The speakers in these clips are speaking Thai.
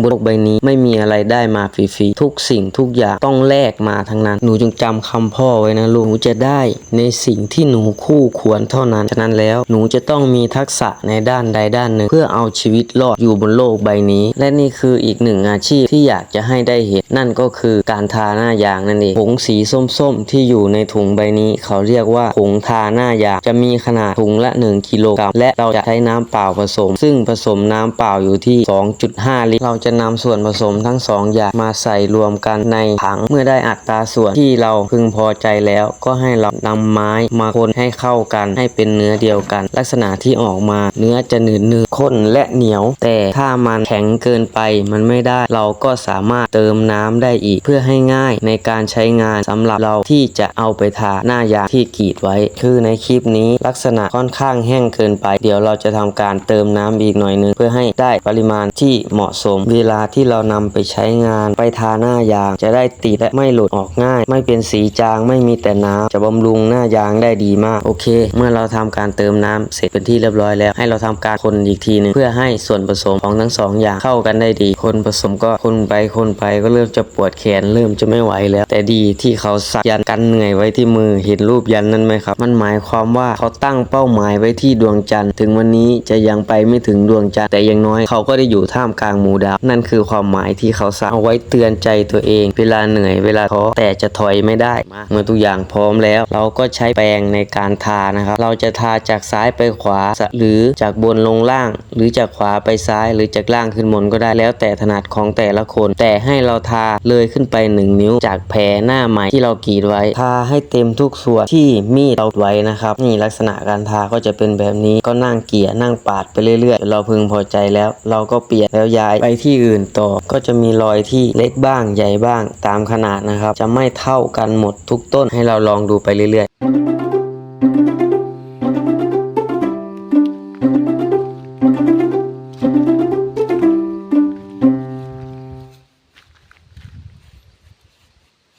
บนโลกใบนี้ไม่มีอะไรได้มาฟรีๆ ทุกสิ่งทุกอย่างต้องแลกมาทั้งนั้น หนูจงจำคำพ่อไว้นะลูก หนูจะได้ในสิ่งที่หนูคู่ควรเท่านั้น ฉะนั้นแล้วหนูจะต้องมีทักษะในด้านใดด้านหนึ่ง เพื่อเอาชีวิตรอดอยู่บนโลกใบนี้ และนี่คืออีกหนึ่งอาชีพที่อยากจะให้ได้เห็น นั่นก็คือการทาหน้ายางนั่นเอง ผงสีส้มๆ ที่อยู่ในถุงใบนี้ เขาเรียกว่าผงทาหน้ายาง จะมีขนาดถุงละ 1 กิโลกรัม และเราจะใช้น้ำเปล่าผสม ซึ่งผสมน้ำเปล่าอยู่ที่ 2.5 ลิตร เราจะนำส่วนผสมทั้งสองอย่างมาใส่รวมกันในถัง เมื่อได้อัตราส่วนที่เราพึงพอใจแล้วก็ให้เรานำไม้มาคนให้เข้ากัน ให้เป็นเนื้อเดียวกัน ลักษณะที่ออกมาเนื้อจะหนืดหนืดข้นและเหนียว แต่ถ้ามันแข็งเกินไปมันไม่ได้ เราก็สามารถเติมน้ำได้อีก เพื่อให้ง่ายในการใช้งานสำหรับเราที่จะเอาไปทาหน้ายางที่กรีดไว้ คือในคลิปนี้ลักษณะค่อนข้างแห้งเกินไป เดี๋ยวเราจะทำการเติมน้ำอีกหน่อยนึงเพื่อให้ได้ปริมาณที่เหมาะสมเวลาที่เรานำไปใช้งานไปทาหน้ายาง จะได้ติดและไม่หลุดออกง่าย ไม่เป็นสีจางไม่มีแต่น้ำจะบำรุงหน้ายางได้ดีมากโอเค เมื่อเราทำการเติมน้ำเสร็จเป็นที่เรียบร้อยแล้ว ให้เราทำการคนอีกทีหนึงเพื่อให้ส่วนผสมของทั้งสองอย่างเข้ากันได้ดี คนผสมก็คนไปคนไปก็เริ่มจะปวดแขนเริ่มจะไม่ไหวแล้ว แต่ดีที่เขาสักยันกันเหนื่อยไว้ที่มือเห็นรูปยันนั้นไหมครับ มันหมายความว่าเขาตั้งเป้าหมายไว้ที่ดวงจันทร์ ถึงวันนี้จะยังไปไม่ถึงดวงจันทร์แต่อยังน้อยเขาก็ได้อยู่ท่ามกลางหมู่ดาวนั่นคือความหมายที่เขาสักเอาไว้เตือนใจตัวเอง เวลาเหนื่อยเวลาท้อแต่จะถอยไม่ได้มาเมื่อทุกอย่างพร้อมแล้ว เราก็ใช้แปรงในการทานะครับ เราจะทาจากซ้ายไปขวา หรือจากบนลงล่าง หรือจากขวาไปซ้ายหรือจากล่างขึ้นบนก็ได้แล้วแต่ถนัดของแต่ละคน แต่ให้เราทาเลยขึ้นไป 1 นิ้ว จากแผลหน้าใหม่ที่เรากรีดไว้ ทาให้เต็มทุกส่วนที่มีดเราไว้นะครับ นี่ลักษณะการทาก็จะเป็นแบบนี้ก็นั่งเกี่ยนั่งปาดไปเรื่อยๆเราพึงพอใจแล้ว เราก็เปลี่ยนแล้วย้ายไปที่อื่นต่อ ก็จะมีรอยที่เล็กบ้างใหญ่บ้างตามขนาดนะครับ จะไม่เท่ากันหมดทุกต้นให้เราลองดูไปเรื่อยๆ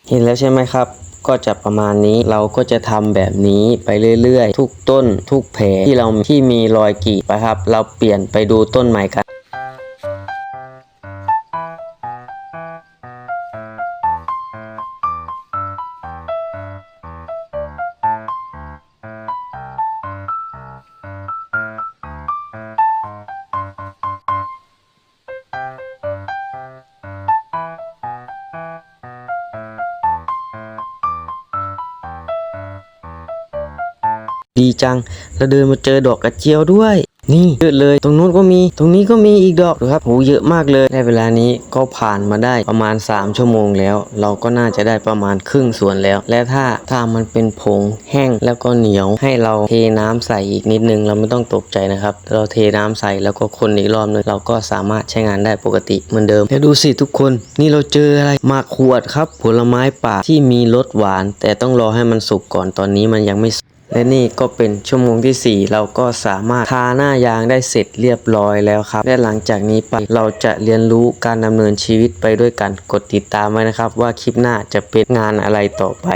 เห็นแล้วใช่ไหมครับ ก็จะประมาณนี้เราก็จะทำแบบนี้ไปเรื่อยๆ ทุกต้น ทุกแผลที่เราที่มีรอยกรีดนะครับ เราเปลี่ยนไปดูต้นใหม่กัน ดีจังแล้วเดินมาเจอดอกกระเจียวด้วย นี่เยอะเลย ตรงนู้นก็มี ตรงนี้ก็มีอีกดอกดูครับโหเยอะมากเลยในเวลานี้ก็ผ่านมาได้ประมาณ 3 ชั่วโมงแล้ว เราก็น่าจะได้ประมาณครึ่งส่วนแล้ว และถ้าถ้ามันเป็นผงแห้งแล้วก็เหนียวให้เราเทน้ำใส่อีกนิดนึง เราไม่ต้องตกใจนะครับ เราเทน้ำใส่แล้วก็คนอีกรอบนึงเราก็สามารถใช้งานได้ปกติเหมือนเดิมแล้วดูสิทุกคน นี่เราเจออะไรมากขวดครับผลไม้ป่าที่มีรสหวาน แต่ต้องรอให้มันสุกก่อนตอนนี้มันยังไม่ และนี่ก็เป็นชั่วโมงที่ 4 เราก็สามารถทาหน้ายางได้เสร็จเรียบร้อยแล้วครับ และหลังจากนี้ไปเราจะเรียนรู้การดำเนินชีวิตไปด้วยกันกดติดตามไว้นะครับ ว่าคลิปหน้าจะเป็นงานอะไรต่อไป